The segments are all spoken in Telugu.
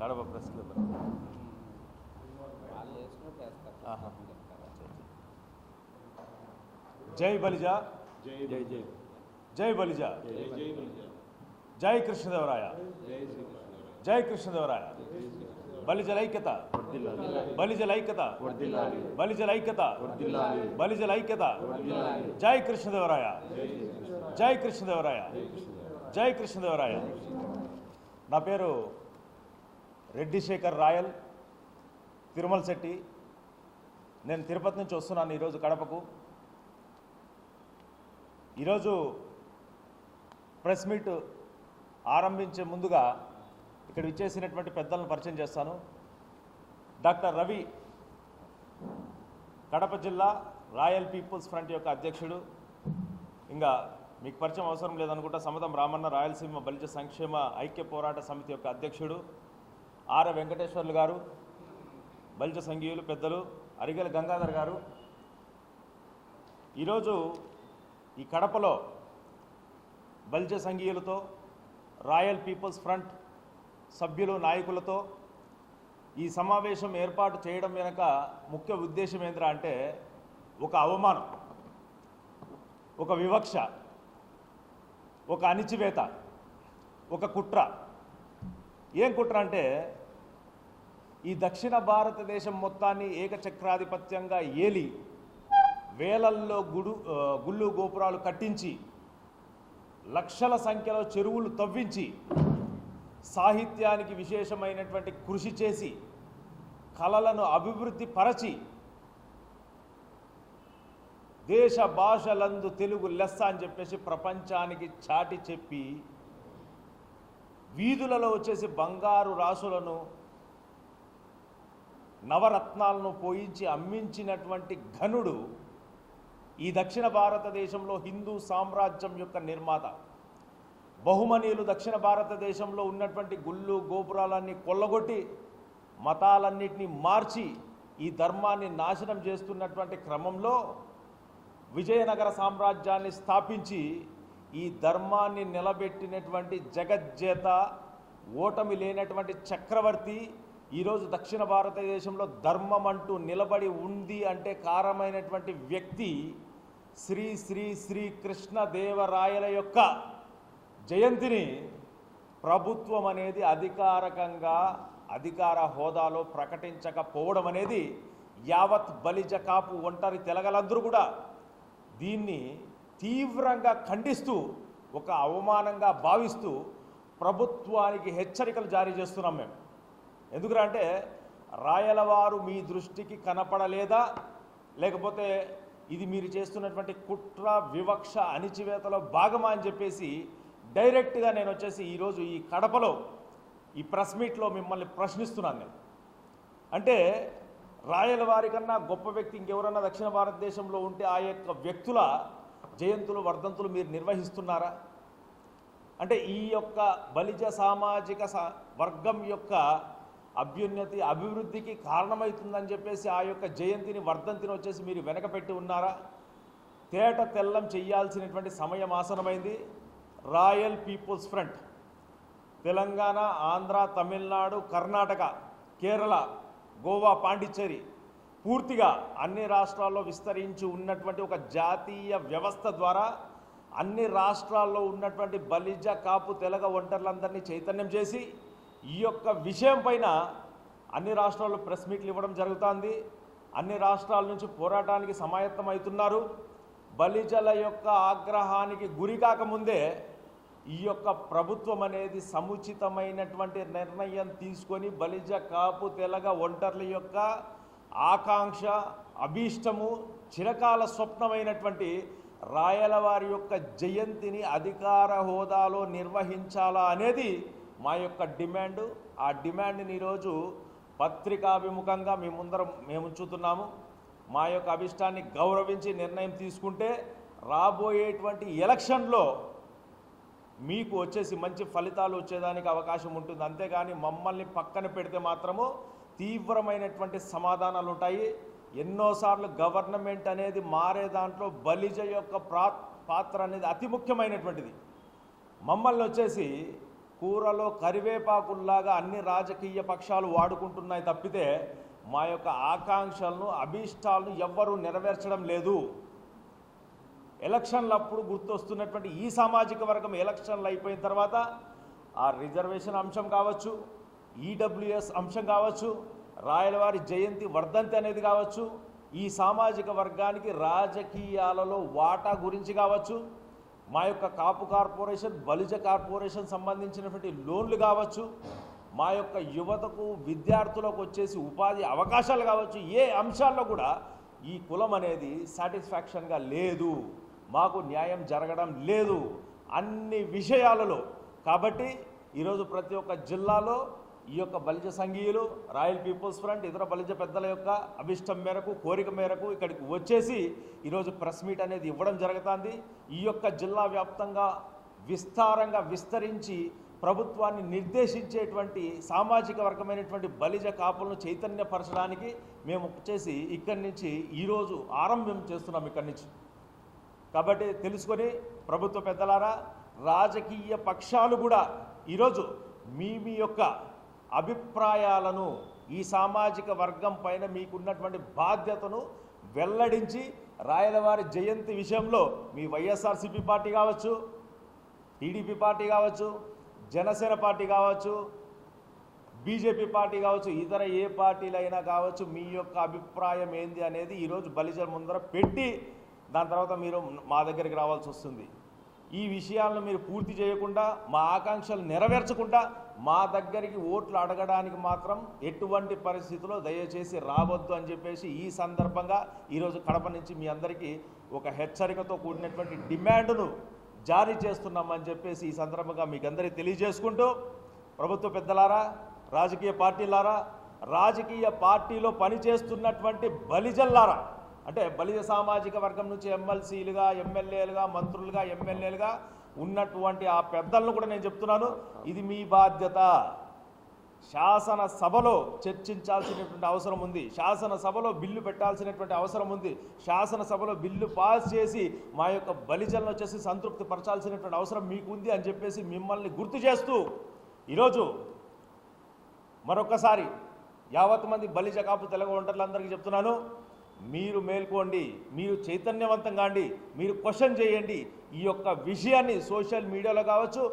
కడప ప్రెస్ క్లబ్ ఆహా. జై బలిజ జై జై జై. జై బలిజ. జై బలిజ. జై కృష్ణదేవరాయ. జై కృష్ణదేవరాయ. బలిజలైక్యత బలిజలైక్యత బలిజలైక్యత బలిజలైక్యత జై కృష్ణదేవరాయ. జై కృష్ణదేవరాయ. జై కృష్ణ జై కృష్ణదేవరాయ. నా పేరు రెడ్డి శేఖర్ రాయల్. తిరుమల శెట్టి. నేను తిరుపతి నుంచి వస్తున్నాను ఈరోజు కడపకు. ఈరోజు ప్రెస్ మీట్ ఆరంభించే ముందుగా ఇక్కడ విచ్చేసినటువంటి పెద్దలను పరిచయం చేస్తాను. డాక్టర్ రవి కడప జిల్లా రాయల్ పీపుల్స్ ఫ్రంట్ యొక్క అధ్యక్షుడు. ఇంకా మీకు పరిచయం అవసరం లేదనుకుంటా సమతం రామన్న రాయలసీమ బలిజ సంక్షేమ ఐక్య పోరాట సమితి యొక్క అధ్యక్షుడు. ఆర్ వెంకటేశ్వర్లు గారు బలిజ సంఘీయులు పెద్దలు. అరిగల గంగాధర్ గారు. ఈరోజు ఈ కడపలో బల్జ సంఘీయులతో రాయల్ పీపుల్స్ ఫ్రంట్ సభ్యులు నాయకులతో ఈ సమావేశం ఏర్పాటు చేయడం వెనక ముఖ్య ఉద్దేశం ఏంద్రా అంటే ఒక అవమానం ఒక వివక్ష ఒక అణిచివేత ఒక కుట్ర. ఏం కుట్ర అంటే ఈ దక్షిణ భారతదేశం మొత్తాన్ని ఏకచక్రాధిపత్యంగా ఏలి వేలల్లో గుడు గుళ్ళు గోపురాలు కట్టించి లక్షల సంఖ్యలో చెరువులు తవ్వించి సాహిత్యానికి విశేషమైనటువంటి కృషి చేసి కళలను అభివృద్ధి పరచి దేశ భాషలందు తెలుగు లెస్స అని చెప్పేసి ప్రపంచానికి చాటి చెప్పి వీధులలో వచ్చేసి బంగారు రాసులను నవరత్నాలను పోయించి అమ్మించినటువంటి ఘనుడు ఈ దక్షిణ భారతదేశంలో హిందూ సామ్రాజ్యం యొక్క నిర్మాత. బహుమనీయులు దక్షిణ భారతదేశంలో ఉన్నటువంటి గుళ్ళు గోపురాలన్నీ కొల్లగొట్టి మతాలన్నిటినీ మార్చి ఈ ధర్మాన్ని నాశనం చేస్తున్నటువంటి క్రమంలో విజయనగర సామ్రాజ్యాన్ని స్థాపించి ఈ ధర్మాన్ని నిలబెట్టినటువంటి జగజ్జేత ఓటమి లేనటువంటి చక్రవర్తి ఈరోజు దక్షిణ భారతదేశంలో ధర్మం అంటూ నిలబడి ఉంది అంటే కారమైనటువంటి వ్యక్తి శ్రీ శ్రీ శ్రీ కృష్ణదేవరాయల యొక్క జయంతిని ప్రభుత్వం అనేది అధికారకంగా అధికార హోదాలో ప్రకటించకపోవడం అనేది యావత్ బలిజ కాపు ఒంటరి తెలగలందరూ కూడా దీన్ని తీవ్రంగా ఖండిస్తూ ఒక అవమానంగా భావిస్తూ ప్రభుత్వానికి హెచ్చరికలు జారీ చేస్తున్నాం మేము. ఎందుకురా అంటే రాయలవారు మీ దృష్టికి కనపడలేదా? లేకపోతే ఇది మీరు చేస్తున్నటువంటి కుట్ర వివక్ష అణిచివేతలో భాగమా అని చెప్పేసి డైరెక్ట్గా నేను వచ్చేసి ఈరోజు ఈ కడపలో ఈ ప్రెస్ మీట్లో మిమ్మల్ని ప్రశ్నిస్తున్నాను నేను. అంటే రాయల వారి కన్నా గొప్ప వ్యక్తి ఇంకెవరన్నా దక్షిణ భారతదేశంలో ఉంటే ఆ యొక్క వ్యక్తుల జయంతులు వర్ధంతులు మీరు నిర్వహిస్తున్నారా? అంటే ఈ యొక్క బలిజ సామాజిక స- వర్గం యొక్క అభ్యున్నతి అభివృద్ధికి కారణమవుతుందని చెప్పేసి ఆ యొక్క జయంతిని వర్ధంతిని వచ్చేసి మీరు వెనకపెట్టి ఉన్నారా? తేట తెల్లం చేయాల్సినటువంటి సమయం ఆసనమైంది. రాయల్ పీపుల్స్ ఫ్రంట్ తెలంగాణ ఆంధ్ర తమిళనాడు కర్ణాటక కేరళ గోవా పాండిచ్చేరి పూర్తిగా అన్ని రాష్ట్రాల్లో విస్తరించి ఉన్నటువంటి ఒక జాతీయ వ్యవస్థ ద్వారా అన్ని రాష్ట్రాల్లో ఉన్నటువంటి బలిజ కాపు తెలగ ఒంటర్లందరినీ చైతన్యం చేసి ఈ యొక్క విషయం పైన అన్ని రాష్ట్రాల్లో ప్రెస్ మీట్లు ఇవ్వడం జరుగుతోంది. అన్ని రాష్ట్రాల నుంచి పోరాటానికి సమాయత్తం అవుతున్నారు. బలిజల యొక్క ఆగ్రహానికి గురి కాకముందే ఈ యొక్క ప్రభుత్వం అనేది సముచితమైనటువంటి నిర్ణయం తీసుకొని బలిజ కాపు తెలగ ఒంటర్ల యొక్క ఆకాంక్ష అభీష్టము చిరకాల స్వప్నమైనటువంటి రాయలవారి యొక్క జయంతిని అధికార హోదాలో నిర్వహించాలా అనేది మా యొక్క డిమాండ్ ఆ డిమాండ్ని ఈరోజు పత్రికాభిముఖంగా మీ ముందర మేము ఉంచుతున్నాము. మా యొక్క అభిష్టాన్ని గౌరవించి నిర్ణయం తీసుకుంటే రాబోయేటువంటి ఎలక్షన్లో మీకు వచ్చేసి మంచి ఫలితాలు వచ్చేదానికి అవకాశం ఉంటుంది. అంతేగాని మమ్మల్ని పక్కన పెడితే మాత్రము తీవ్రమైనటువంటి సమాధానాలు ఉంటాయి. ఎన్నోసార్లు గవర్నమెంట్ అనేది మారే దాంట్లో బలిజ యొక్క ప్రా పాత్ర అనేది అతి ముఖ్యమైనటువంటిది. మమ్మల్ని వచ్చేసి కూరలో కరివేపాకుల్లాగా అన్ని రాజకీయ పక్షాలు వాడుకుంటున్నాయి తప్పితే మా యొక్క ఆకాంక్షలను అభీష్టాలను ఎవ్వరూ నెరవేర్చడం లేదు. ఎలక్షన్లప్పుడు గుర్తొస్తున్నటువంటి ఈ సామాజిక వర్గం ఎలక్షన్లు అయిపోయిన తర్వాత ఆ రిజర్వేషన్ అంశం కావచ్చు ఈడబ్ల్యూఎస్ అంశం కావచ్చు రాయలవారి జయంతి వర్ధంతి అనేది కావచ్చు ఈ సామాజిక వర్గానికి రాజకీయాలలో వాటా గురించి కావచ్చు మా యొక్క కాపు కార్పొరేషన్ బలిజ కార్పొరేషన్ సంబంధించినటువంటి లోన్లు కావచ్చు మా యొక్క యువతకు విద్యార్థులకు వచ్చేసి ఉపాధి అవకాశాలు కావచ్చు ఏ అంశాల్లో కూడా ఈ కులం అనేది సాటిస్ఫాక్షన్గా లేదు మాకు న్యాయం జరగడం లేదు అన్ని విషయాలలో. కాబట్టి ఈరోజు ప్రతి ఒక్క జిల్లాలో ఈ యొక్క బలిజ సంఘీయులు రాయల్ పీపుల్స్ ఫ్రంట్ ఇతర బలిజ పెద్దల యొక్క అభిష్టం మేరకు కోరిక మేరకు ఇక్కడికి వచ్చేసి ఈరోజు ప్రెస్ మీట్ అనేది ఇవ్వడం జరుగుతుంది. ఈ యొక్క జిల్లా వ్యాప్తంగా విస్తారంగా విస్తరించి ప్రభుత్వాన్ని నిర్దేశించేటువంటి సామాజిక వర్గమైనటువంటి బలిజ కాపులను చైతన్యపరచడానికి మేము వచ్చేసి ఇక్కడి నుంచి ఈరోజు ఆరంభం చేస్తున్నాం ఇక్కడి నుంచి. కాబట్టి తెలుసుకొని ప్రభుత్వ పెద్దలారా రాజకీయ పక్షాలు కూడా ఈరోజు మీ మీ యొక్క అభిప్రాయాలను ఈ సామాజిక వర్గం పైన మీకున్నటువంటి బాధ్యతను వెల్లడించి రాయలవారి జయంతి విషయంలో మీ వైఎస్ఆర్సీపీ పార్టీ కావచ్చు టీడీపీ పార్టీ కావచ్చు జనసేన పార్టీ కావచ్చు బీజేపీ పార్టీ కావచ్చు ఇతర ఏ పార్టీలైనా కావచ్చు మీ యొక్క అభిప్రాయం ఏంది అనేది ఈరోజు బలిజల ముందర పెట్టి దాని తర్వాత మీరు మా దగ్గరికి రావాల్సి వస్తుంది. ఈ విషయాలను మీరు పూర్తి చేయకుండా మా ఆకాంక్షలు నెరవేర్చకుండా మా దగ్గరికి ఓట్లు అడగడానికి మాత్రం ఎటువంటి పరిస్థితుల్లో దయచేసి రావద్దు అని చెప్పేసి ఈ సందర్భంగా ఈరోజు కడప నుంచి మీ అందరికీ ఒక హెచ్చరికతో కూడినటువంటి డిమాండ్ను జారీ చేస్తున్నామని చెప్పేసి ఈ సందర్భంగా మీకు అందరికీ తెలియజేసుకుంటూ ప్రభుత్వ పెద్దలారా రాజకీయ పార్టీలారా రాజకీయ పార్టీలో పనిచేస్తున్నటువంటి బలిజల్లారా అంటే బలిజ సామాజిక వర్గం నుంచి ఎమ్మెల్సీలుగా ఎమ్మెల్యేలుగా మంత్రులుగా ఎమ్మెల్యేలుగా ఉన్నటువంటి ఆ పెద్దలను కూడా నేను చెప్తున్నాను. ఇది మీ బాధ్యత. శాసన సభలో చర్చించాల్సినటువంటి అవసరం ఉంది. శాసన సభలో బిల్లు పెట్టాల్సినటువంటి అవసరం ఉంది. శాసన సభలో బిల్లు పాస్ చేసి మా యొక్క బలిజలను వచ్చేసి సంతృప్తి పరచాల్సినటువంటి అవసరం మీకు ఉంది అని చెప్పేసి మిమ్మల్ని గుర్తు చేస్తూ ఈరోజు మరొకసారి యావత్ మంది బలిజ కాపు తెలుగు ఒంటర్లందరికీ చెప్తున్నాను. మీరు మేల్కోండి మీరు చైతన్యవంతం కాండి మీరు క్వశ్చన్ చేయండి. ఈ యొక్క విషయాన్ని సోషల్ మీడియాలో కావచ్చు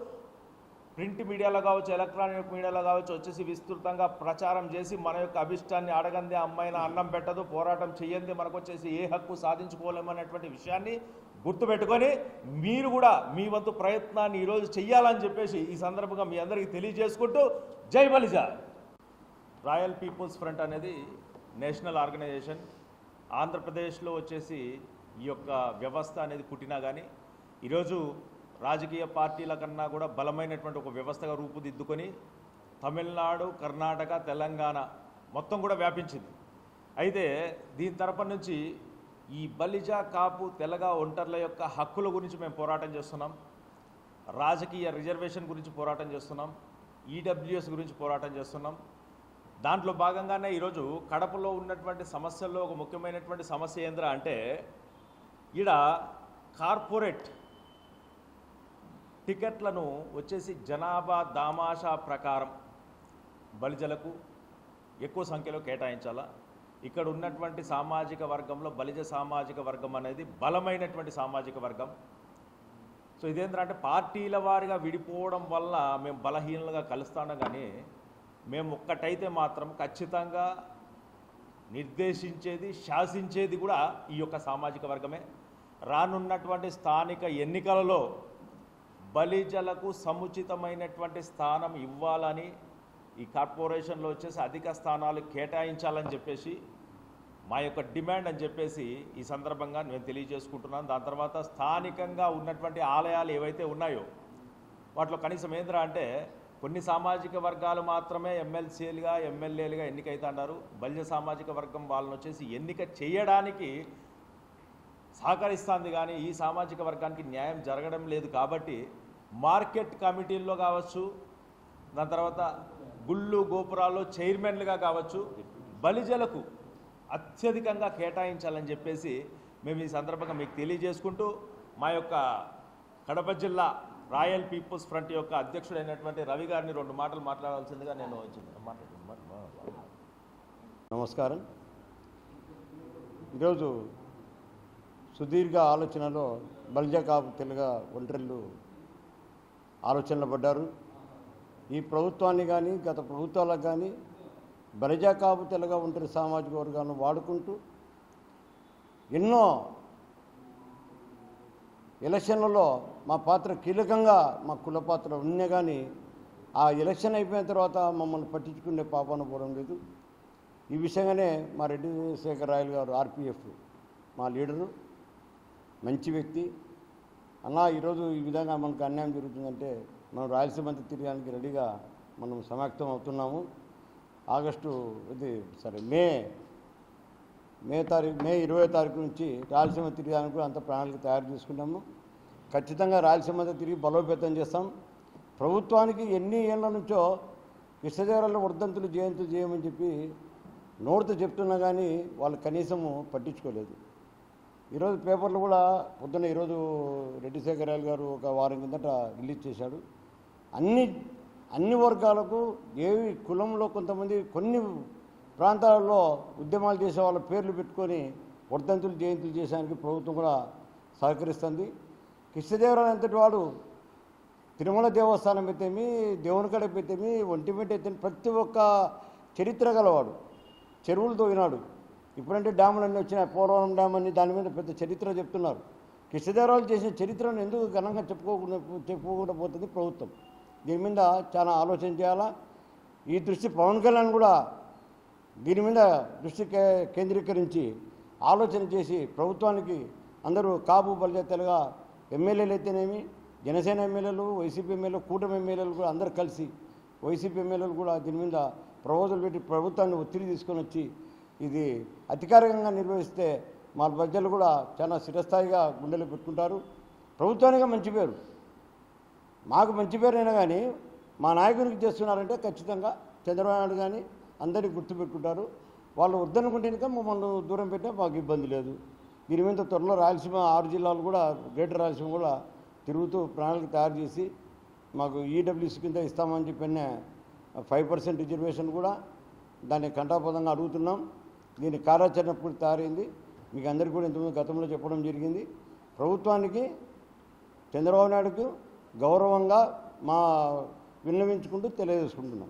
ప్రింట్ మీడియాలో కావచ్చు ఎలక్ట్రానిక్ మీడియాలో కావచ్చు వచ్చేసి విస్తృతంగా ప్రచారం చేసి మన యొక్క అభిష్టాన్ని అడగంది అమ్మాయిన అన్నం పెట్టదు పోరాటం చేయండి మనకు వచ్చేసి ఏ హక్కు సాధించుకోలేమనేటువంటి విషయాన్ని గుర్తుపెట్టుకొని మీరు కూడా మీ వంతు ప్రయత్నాన్ని ఈరోజు చెయ్యాలని చెప్పేసి ఈ సందర్భంగా మీ అందరికీ తెలియజేసుకుంటూ Jai Balija royal people's front అనేది నేషనల్ ఆర్గనైజేషన్. ఆంధ్రప్రదేశ్లో వచ్చేసి ఈ యొక్క వ్యవస్థ అనేది పుట్టినా కానీ ఈరోజు రాజకీయ పార్టీల కన్నా కూడా బలమైనటువంటి ఒక వ్యవస్థగా రూపుదిద్దుకొని తమిళనాడు కర్ణాటక తెలంగాణ మొత్తం కూడా వ్యాపించింది. అయితే దీని తరపు నుంచి ఈ బలిజ కాపు తెలగ ఒంటర్ల యొక్క హక్కుల గురించి మేము పోరాటం చేస్తున్నాం. రాజకీయ రిజర్వేషన్ గురించి పోరాటం చేస్తున్నాం. ఈడబ్ల్యూఎస్ గురించి పోరాటం చేస్తున్నాం. దాంట్లో భాగంగానే ఈరోజు కడపలో ఉన్నటువంటి సమస్యల్లో ఒక ముఖ్యమైనటువంటి సమస్య ఏంద్ర అంటే ఈడ కార్పొరేట్ టికెట్లను వచ్చేసి జనాభా దామాషా ప్రకారం బలిజలకు ఎక్కువ సంఖ్యలో కేటాయించాలా? ఇక్కడ ఉన్నటువంటి సామాజిక వర్గంలో బలిజ సామాజిక వర్గం అనేది బలమైనటువంటి సామాజిక వర్గం. సో ఇదేంటంటే పార్టీల వారిగా విడిపోవడం వల్ల మేము బలహీనలుగా కలుస్తాను కానీ మేము ఒక్కటైతే మాత్రం ఖచ్చితంగా నిర్దేశించేది శాసించేది కూడా ఈ యొక్క సామాజిక వర్గమే. రానున్నటువంటి స్థానిక ఎన్నికలలో బలిజలకు సముచితమైనటువంటి స్థానం ఇవ్వాలని ఈ కార్పొరేషన్లో వచ్చేసి అధిక స్థానాలు కేటాయించాలని చెప్పేసి మా యొక్క డిమాండ్ అని చెప్పేసి ఈ సందర్భంగా నేను తెలియజేసుకుంటున్నాను. దాని తర్వాత స్థానికంగా ఉన్నటువంటి ఆలయాలు ఏవైతే ఉన్నాయో వాటిలో కనీసం ఏంద్రా అంటే కొన్ని సామాజిక వర్గాలు మాత్రమే ఎమ్మెల్సీలుగా ఎమ్మెల్యేలుగా ఎన్నికైతున్నారు బల్య సామాజిక వర్గం వాళ్ళని వచ్చేసి ఎన్నిక చేయడానికి సహకరిస్తుంది కానీ ఈ సామాజిక వర్గానికి న్యాయం జరగడం లేదు కాబట్టి మార్కెట్ కమిటీల్లో కావచ్చు దాని తర్వాత గుళ్ళు గోపురాల్లో చైర్మన్లుగా కావచ్చు బలిజలకు అత్యధికంగా కేటాయించాలని చెప్పేసి మేము ఈ సందర్భంగా మీకు తెలియజేసుకుంటూ మా యొక్క కడప జిల్లా రాయల్ పీపుల్స్ ఫ్రంట్ యొక్క అధ్యక్షుడైనటువంటి రవి గారిని రెండు మాటలు మాట్లాడాల్సిందిగా నేను నమస్కారం. ఈరోజు సుదీర్ఘ ఆలోచనలో బల్జకాపు కాపు తెలుగ ఒంటరిళ్ళు ఆలోచనలు పడ్డారు. ఈ ప్రభుత్వాన్ని కానీ గత ప్రభుత్వాలకు కానీ బలిజాకాపు కాపు ఒంటరి సామాజిక వర్గాలను వాడుకుంటూ ఎన్నో ఎలక్షన్లలో మా పాత్ర కీలకంగా మా కుల పాత్ర ఉన్నా కానీ ఆ ఎలక్షన్ అయిపోయిన తర్వాత మమ్మల్ని పట్టించుకునే పాపన పోవడం లేదు. ఈ విషయంగానే మా రెడ్డి శేఖర్ రాయల్ గారు ఆర్పిఎఫ్ మా లీడరు మంచి వ్యక్తి. అన్న ఈరోజు ఈ విధంగా మనకు అన్యాయం జరుగుతుందంటే మనం రాయలసీమ తిరగడానికి రెడీగా మనం సమాప్తం అవుతున్నాము. ఆగస్టు ఇది సరే మే మే తారీఖు మే ఇరవై తారీఖు నుంచి రాయలసీమ తిరగడానికి కూడా అంత ప్రణాళిక తయారు చేసుకున్నాము ఖచ్చితంగా రాయలసీమ తిరిగి బలోపేతం చేస్తాం. ప్రభుత్వానికి ఎన్ని ఏళ్ళ నుంచో కృష్ణదేవరాల వర్ధంతులు జయంతులు చేయమని చెప్పి నోటితో చెప్తున్నా కానీ వాళ్ళు కనీసము పట్టించుకోలేదు. ఈరోజు పేపర్లు కూడా పొద్దున్న ఈరోజు రెడ్డి శేఖరాయలు గారు ఒక వారం కిందట రిలీజ్ చేశాడు. అన్ని అన్ని వర్గాలకు ఏవి కులంలో కొంతమంది కొన్ని ప్రాంతాలలో ఉద్యమాలు చేసే వాళ్ళ పేర్లు పెట్టుకొని వర్ధంతులు జయంతులు చేసేదానికి ప్రభుత్వం కూడా సహకరిస్తుంది. కృష్ణదేవరాయలు అంతటి వాడు తిరుమల దేవస్థానం అయితేమి దేవుని కడ అయితేమి ఒంటిమిట్ట అయితే ప్రతి ఒక్క చరిత్ర గలవాడు చెరువులు తోగినాడు ఇప్పుడంటే డ్యాములు అన్నీ వచ్చినాయి పోలవరం డ్యామ్ అని దాని మీద పెద్ద చరిత్ర చెప్తున్నారు. కృష్ణదేవరాయలు చేసిన చరిత్రను ఎందుకు ఘనంగా చెప్పుకోకుండా చెప్పుకోకుండా పోతుంది ప్రభుత్వం? దీని మీద చాలా ఆలోచన చేయాలా? ఈ దృష్టి పవన్ కళ్యాణ్ కూడా దీని మీద దృష్టి కే- కేంద్రీకరించి ఆలోచన చేసి ప్రభుత్వానికి అందరూ కాపు బలిజాతలుగా ఎమ్మెల్యేలు అయితేనేమి జనసేన ఎమ్మెల్యేలు వైసీపీ ఎమ్మెల్యేలు కూటమి ఎమ్మెల్యేలు కూడా అందరు కలిసి వైసీపీ ఎమ్మెల్యేలు కూడా దీని మీద ప్రపోజల్ పెట్టి ప్రభుత్వాన్ని ఒత్తిడి తీసుకొని వచ్చి ఇది అధికారికంగా నిర్వహిస్తే మా ప్రజలు కూడా చాలా స్థిరస్థాయిగా గుండెలు పెట్టుకుంటారు. ప్రభుత్వానికి మంచి పేరు. మాకు మంచి పేరైనా కానీ మా నాయకునికి చేస్తున్నారంటే ఖచ్చితంగా చంద్రబాబు నాయుడు కానీ అందరికీ గుర్తుపెట్టుకుంటారు. వాళ్ళు వద్దనుకుంటే కనుక మమ్మల్ని దూరం పెట్టే మాకు ఇబ్బంది లేదు. దీని మీద త్వరలో రాయలసీమ ఆరు జిల్లాలు కూడా గ్రేటర్ రాయలసీమ కూడా తిరుగుతూ ప్రణాళిక తయారు చేసి మాకు ఈడబ్ల్యూసీ కింద ఇస్తామని చెప్పిన ఫైవ్ పర్సెంట్ రిజర్వేషన్ కూడా దాన్ని కంఠాపదంగా అడుగుతున్నాం. దీని కార్యాచరణ పూర్తి తయారైంది. మీకు అందరికీ కూడా ఇంతకుముందు గతంలో చెప్పడం జరిగింది. ప్రభుత్వానికి చంద్రబాబు నాయుడుకు గౌరవంగా మా విన్నవించుకుంటూ తెలియజేసుకుంటున్నాం.